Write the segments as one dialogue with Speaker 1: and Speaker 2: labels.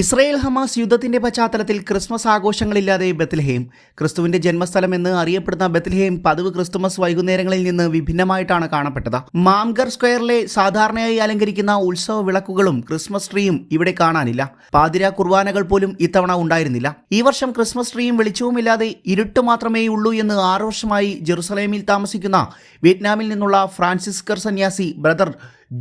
Speaker 1: Israel Hamas യുദ്ധത്തിന്റെ പശ്ചാത്തലത്തിൽ Christmas ആഘോഷങ്ങളില്ലാതെ Bethlehem ക്രിസ്തുവിന്റെ ജന്മസ്ഥലം എന്ന് അറിയപ്പെടുന്ന ബത്ലഹേം പതിവ് ക്രിസ്തുമസ് വൈകുന്നേരങ്ങളിൽ നിന്ന് വിഭിന്നമായിട്ടാണ് കാണപ്പെട്ടത്. മാംഗർ സ്ക്വയറിലെ സാധാരണയായി അലങ്കരിക്കുന്ന ഉത്സവ വിളക്കുകളും ക്രിസ്മസ് ട്രീയും ഇവിടെ കാണാനില്ല. പാതിര കുർബാനകൾ പോലും ഇത്തവണ ഉണ്ടായിരുന്നില്ല. ഈ വർഷം ക്രിസ്മസ് ട്രീയും വെളിച്ചവുമില്ലാതെ ഇരുട്ട് മാത്രമേ ഉള്ളൂ എന്ന് ആറു വർഷമായി ജെറുസലേമിൽ താമസിക്കുന്ന വിയറ്റ്നാമിൽ നിന്നുള്ള ഫ്രാൻസിസ്കർ സന്യാസി ബ്രദർ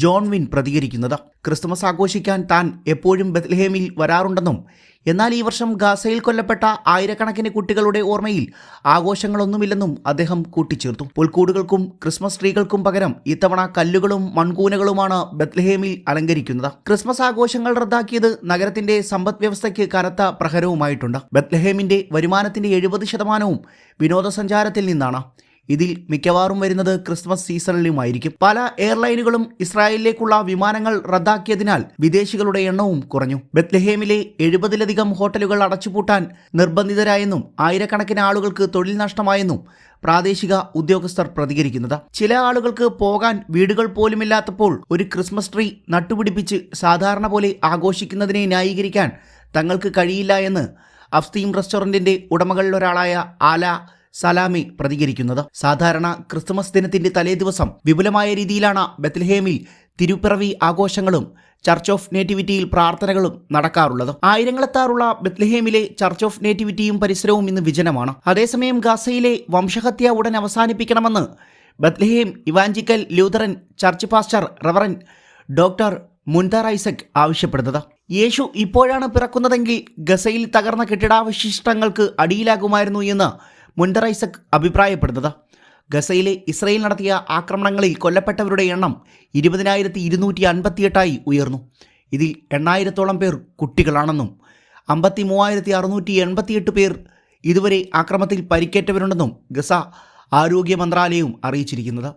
Speaker 1: ജോൺ വിൻ പ്രതികരിക്കുന്നത്. ക്രിസ്തുമസ് ആഘോഷിക്കാൻ താൻ എപ്പോഴും ബത്ലഹേമിൽ വരാറുണ്ടെന്നും എന്നാൽ ഈ വർഷം ഗാസയിൽ കൊല്ലപ്പെട്ട ആയിരക്കണക്കിന് കുട്ടികളുടെ ഓർമ്മയിൽ ആഘോഷങ്ങളൊന്നുമില്ലെന്നും അദ്ദേഹം കൂട്ടിച്ചേർത്തു. പുൽക്കൂടുകൾക്കും ക്രിസ്മസ് ട്രീകൾക്കും പകരം ഇത്തവണ കല്ലുകളും മൺകൂനകളുമാണ് ബത്ലഹേമിൽ അലങ്കരിക്കുന്നത്. ക്രിസ്മസ് ആഘോഷങ്ങൾ റദ്ദാക്കിയത് നഗരത്തിന്റെ സമ്പദ് വ്യവസ്ഥയ്ക്ക് കനത്ത പ്രഹരവുമായിട്ടുണ്ട്. ബത്ലഹേമിന്റെ വരുമാനത്തിന്റെ എഴുപത് ശതമാനവും വിനോദസഞ്ചാരത്തിൽ നിന്നാണ്. ഇതിൽ മിക്കവാറും വരുന്നത് ക്രിസ്മസ് സീസണിലുമായിരിക്കും. പല എയർലൈനുകളും ഇസ്രായേലിലേക്കുള്ള വിമാനങ്ങൾ റദ്ദാക്കിയതിനാൽ വിദേശികളുടെ എണ്ണവും കുറഞ്ഞു. ബത്ലഹേമിലെ എഴുപതിലധികം ഹോട്ടലുകൾ അടച്ചുപൂട്ടാൻ നിർബന്ധിതരായെന്നും ആയിരക്കണക്കിന് ആളുകൾക്ക് തൊഴിൽ നഷ്ടമായെന്നും പ്രാദേശിക ഉദ്യോഗസ്ഥർ പ്രതികരിക്കുന്നത്. ചില ആളുകൾക്ക് പോകാൻ വീടുകൾ പോലുമില്ലാത്തപ്പോൾ ഒരു ക്രിസ്മസ് ട്രീ നട്ടുപിടിപ്പിച്ച് സാധാരണ പോലെ ആഘോഷിക്കുന്നതിനെ ന്യായീകരിക്കാൻ തങ്ങൾക്ക് കഴിയില്ല എന്ന് അഫ്തീം റെസ്റ്റോറന്റിന്റെ ഉടമകളിലൊരാളായ ആല സലാമി പ്രതികരിക്കുന്നത്. സാധാരണ ക്രിസ്തുമസ് ദിനത്തിന്റെ തലേദിവസം വിപുലമായ രീതിയിലാണ് ബത്ലഹേമിൽ തിരുപ്പിറവി ആഘോഷങ്ങളും ചർച്ച് ഓഫ് നേറ്റിവിറ്റിയിൽ പ്രാർത്ഥനകളും നടക്കാറുള്ളത്. ആയിരങ്ങളെത്താറുള്ള ബത്ലഹേമിലെ ചർച്ച് ഓഫ് നേറ്റിവിറ്റിയും പരിസരവും ഇന്ന് വിജനമാണ്. അതേസമയം ഗാസയിലെ വംശഹത്യ ഉടൻ അവസാനിപ്പിക്കണമെന്ന് Bethlehem evangelical Lutheran church pastor reverend doctor Munther Isaac ആവശ്യപ്പെടുന്നത്. യേശു ഇപ്പോഴാണ് പിറക്കുന്നതെങ്കിൽ ഗസയിൽ തകർന്ന കെട്ടിടാവശിഷ്ടങ്ങൾക്ക് അടിയിലാകുമായിരുന്നു എന്ന് മുൻതർ അഭിപ്രായപ്പെടുന്നത്. ഗസയിലെ ഇസ്രയേൽ നടത്തിയ ആക്രമണങ്ങളിൽ കൊല്ലപ്പെട്ടവരുടെ എണ്ണം ഇരുപതിനായിരത്തി ഇരുന്നൂറ്റി അൻപത്തിയെട്ടായി ഉയർന്നു. ഇതിൽ എണ്ണായിരത്തോളം പേർ കുട്ടികളാണെന്നും അമ്പത്തി മൂവായിരത്തി അറുന്നൂറ്റി എൺപത്തിയെട്ട് പേർ ഇതുവരെ ആക്രമത്തിൽ പരിക്കേറ്റവരുണ്ടെന്നും ഗസ ആരോഗ്യ മന്ത്രാലയവും അറിയിച്ചിരിക്കുന്നത്.